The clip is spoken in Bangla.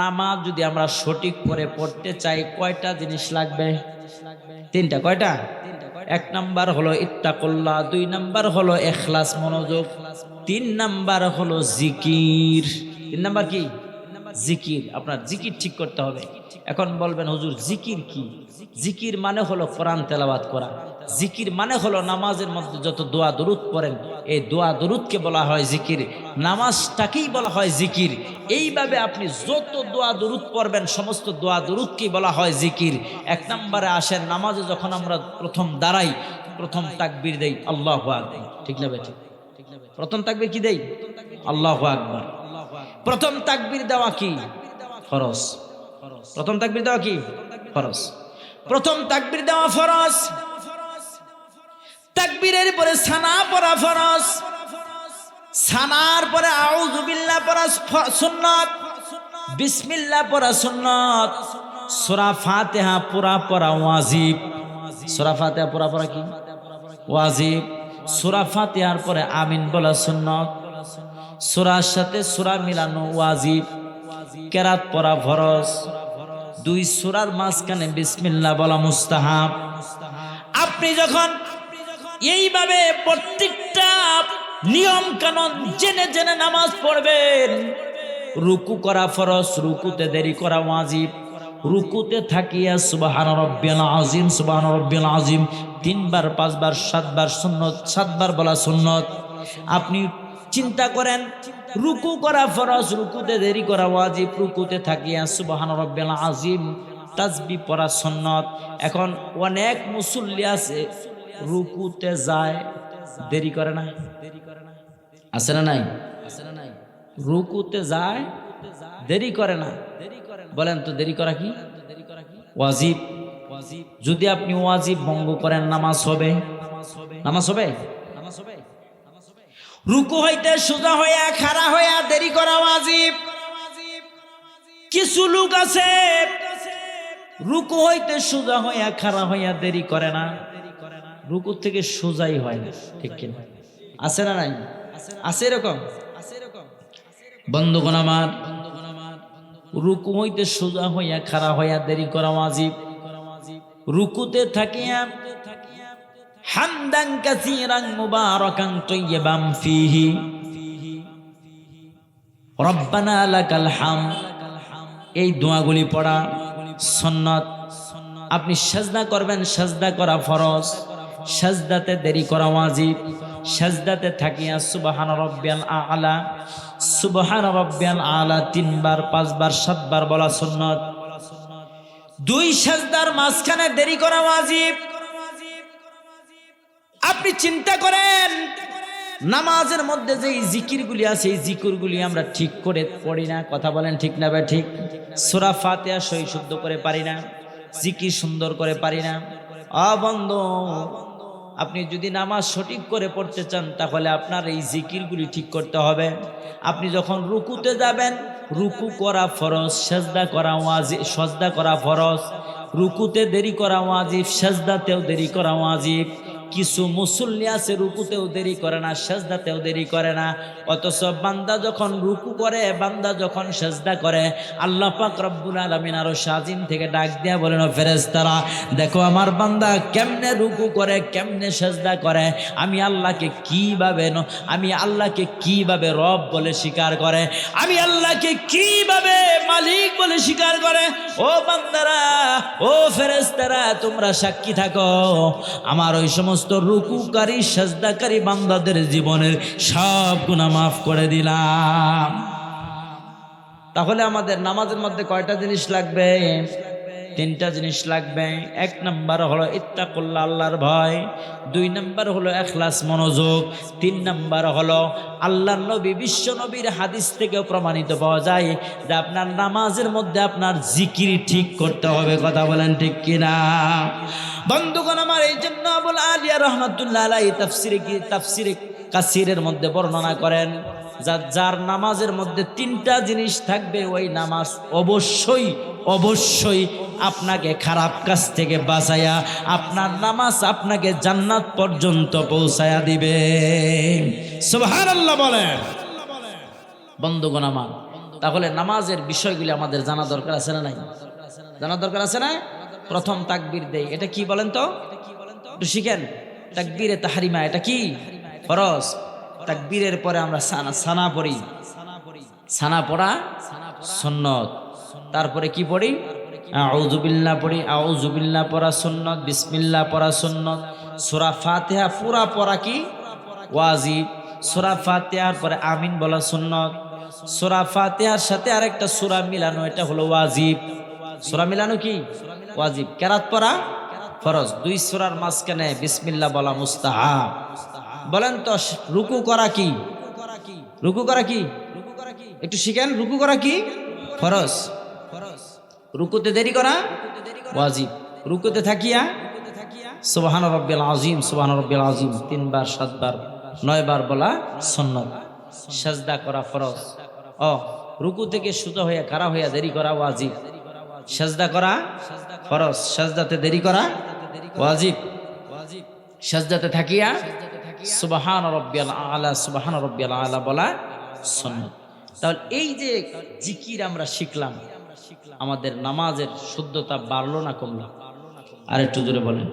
নামাজ যদি আমরা সঠিক করে পড়তে চাই, কয়টা জিনিস লাগবে? তিনটা, কয়টা? এক নাম্বার হলো ইত্তাকল্লা দুই নাম্বার হলো এখলাস মনোযোগ, তিন নাম্বার হলো জিকির। তিন নাম্বার কি? জিকির, আপনার জিকির ঠিক করতে হবে। এখন বলবেন, হুজুর, জিকির কি? জিকির মানে হলো কোরআন তেলাবাদ করা। জিকির মানে হলো নামাজের মধ্যে যত দোয়া দরুদ পড়েন, এই দোয়া দরুদকে বলা হয় জিকির, নামাজটাকেই বলা হয় জিকির। এইভাবে আপনি যত দোয়া দরুদ পড়বেন, সমস্ত দোয়া দরুদকেই বলা হয় জিকির। এক নম্বরে আসেন, নামাজে যখন আমরা প্রথম দাঁড়াই, প্রথম তাকবির দেই, আল্লাহ আকবার। ঠিক না বেঠিক প্রথম তাকবির কি দেই? আল্লাহ আকবার। প্রথম তাকবির দেওয়া কি? ফরজ। প্রথম তাকবির দেওয়া কি? ফরজ। প্রথম তাকবির দেওয়া ফরজ। তাকবীরের পরে সানা পড়া ফরজ। সানার পরে আউযুবিল্লাহ পড়া সুন্নাত। বিসমিল্লাহ পড়া সুন্নাত। সূরা ফাতিহা পুরা পড়া ওয়াজিব। সূরা ফাতিহা পুরা পড়া কি? ওয়াজিব। সূরা ফাতিহার পরে আমিন বলা সুন্নাত। সূরার সাথে সুরা মিলানো ওয়াজিব। কেরাত পড়া ফরজ। দুই সূরার মাঝখানে বিসমিল্লা বলা মুস্তাহাব। আপনি যখন এইভাবে প্রত্যেকটা নিয়ম কানুন জেনে জেনে নামাজ পড়বেন, রুকু করা ফরজ, রুকুতে দেরি করা ওয়াজিব। রুকুতে থাকিয়া সুবাহান রব্বিয়াল আজিম সুবাহান রব্বিয়াল আজিম তিনবার, পাঁচবার, সাতবার সুন্নত, সাতবার বলা সুন্নত। আপনি চিন্তা করেন, রুকু করা ফরজ, রুকুতে দেরি করা ওয়াজিব, রুকুতে থাকিয়া সুবাহান রব্বিয়াল আজিম তাজবি পড়া সুন্নত। এখন অনেক মুসল্লি আছে, রুকুতে যায়, দেরি করে না। আছে না নাই? রুকুতে যায়, দেরি করে না। বলেন তো দেরি করা কি? ওয়াজিব। যদি আপনি ওয়াজিব ভঙ্গ করেন, নামাজ হবে? নামাজ হবে? রুকু হইতে সোজা হইয়া, খাড়া হইয়া দেরি করা ওয়াজিব। কিছু লোক আছে, রুকু হইতে সোজা হইয়া, খাড়া হইয়া দেরি করে না। রুকু থেকে সোজাই হয় না, ঠিক কিনা? আছে না নাই? আছে এরকম? বন্ধুগণ আমার, রুকু হইতে সোজা হইয়া, খাড়া হইয়া দেরি করা ওয়াজিব। রুকুতে থাকিয়া হামদান কাসীরান মুবারাকান তাইয়্যিবান ফীহি। রব্বানা লাকাল হাম। এই দোয়াগুলি পড়া সন্ন্যত আপনি সাজদা করবেন, সাজদা করা ফরজ। সাজদাতে দেরি করা ওয়াজিব। সাজদাতে থাকিয়া সুবহান রব্বিয়াল আলা। সুবহান রব্বিয়াল আলা তিনবার, পাঁচবার, সাতবার বলা সুন্নত। দুই সাজদার মাঝখানে দেরি করা ওয়াজিব। আপনি চিন্তা করেন, নামাজের মধ্যে যে জিকিরগুলি আছে, এই জিকিরগুলি আমরা ঠিক করে পড়ি না। কথা বলেন ঠিক না বা ঠিক? সোরা ফাতেহা সই শুদ্ধ করে পারি না, জিকির সুন্দর করে পারি না। অবন্ধ আপনি যদি নামাজ সঠিক করে পড়তে চান, তাহলে আপনার এই জিকিরগুলি ঠিক করতে হবে। আপনি যখন রুকুতে যাবেন, রুকু করা ফরজ, সেজদা করা ওয়াজিব সজদা করা ফরজ। রুকুতে দেরি করা ওয়াজিব, সেজদাতেও দেরি করা ওয়াজিব। কিছু মুসল্লি আছে রুকুতেও দেরি করে না, সেজদাতেও দেরি করে না। অথচ বান্দা যখন রুকু করে, বান্দা যখন সেজদা করে, আল্লাহ পাক রব্বুল আলামিন আরও সাজিম থেকে ডাক দিয়া বলেন ফেরেশতারা, দেখো আমার বান্দা কেমনে রুকু করে, কেমনে সেজদা করে? আমি আল্লাহকে কীভাবে আমি আল্লাহকে কীভাবে রব বলে স্বীকার করে? আমি আল্লাহকে কীভাবে মালিক বলে স্বীকার করে? ও বান্দারা, ও ফেরেশতারা, তোমরা সাক্ষী থাকো। আমার ওই সমস্ত রুকুকারী, সাজদাকারী বান্দাদের জীবনের সব গুনাহ মাফ করে দিলাম। তাহলে আমাদের নামাজের মধ্যে কয়টা জিনিস লাগবে? তিনটা জিনিস লাগবে। এক নাম্বার হলো ইত্তা ইত্তাকুল্লাহ, আল্লাহর ভয়। দুই নাম্বার হলো এখলাস, মনোযোগ। তিন নাম্বার হলো আল্লাহর নবী, বিশ্ব নবীর হাদিস থেকেও প্রমাণিত পাওয়া যায় যে আপনার নামাজের মধ্যে আপনার জিকির ঠিক করতে হবে। কথা বলেন ঠিক কিনা? বন্ধুগণ আমার, এই জন্য আবুল আলিয়া রহমতুল্লাহ আলাই তাফসিরে কি, তাফসিরে কাসিরের মধ্যে বর্ণনা করেন যার নামাজের মধ্যে তিনটা জিনিস থাকবে, ওই নামাজ অবশ্যই অবশ্যই আপনাকে খারাপ কাজ থেকে বাঁচায়া আপনার নামাজ আপনাকে জান্নাত পর্যন্ত পৌঁছায়া দিবে। বলেন। বন্ধুগণ আমার, তাহলে নামাজের বিষয়গুলি আমাদের জানা দরকার আছে না নাই? জানা দরকার আছে না? প্রথম তাকবির দেই, এটা কি বলেন তো? একটু শিখেন। তাকবীরে তাহারিমা, এটা কি? ফরজ। তাকবীরের পরে আমরা সানা সানা পড়ি। সানা পড়া সুন্নত। তারপরে কি পড়ি? আউজুবিল্লাহ পড়ি আউজুবিল্লাহ পড়া সুন্নত, বিসমিল্লাহ পড়া সুন্নত। সূরা ফাতিহা পুরা পড়া কি? ওয়াজিব। সূরা ফাতিহার পরে আমিন বলা সুন্নত। সূরা ফাতিহার সাথে আরেকটা সূরা মিলানো, এটা হলো ওয়াজিব। সূরা মিলানো কি? ওয়াজিব। কেরাত পড়া ফরজ। দুই সূরার মাঝখানে বিসমিল্লাহ বলা মুস্তাহাব। বলেন তো রুকু করা কি? রুকু করা কি? একটু শিখেন, রুকু করা কি? ফরজ। রুকুতে দেরি করা? ওয়াজিব। রুকুতে থাকিয়া? সুবহান রব্বিল আজিম সুবহান রব্বিল আজিম তিনবার, সাতবার, নয়বার বলা সুন্নত। সাজদা করা ফরজ। ও রুকু থেকে সুতো হইয়া, খাড়া হইয়া দেরি করা ওয়াজিব। সাজদা করা ফরজ। সাজদাতে দেরি করা ওয়াজিব। সাজদাতে থাকিয়া? সুবহান রব্বিয়াল আলা, সুবহান রব্বিয়াল আলা বলা সুন্নত। তাহলে এই যে জিকির আমরা শিখলাম আমাদের নামাজের শুদ্ধতা বাড়লো না কমলো? আর একটু জোরে বলেন।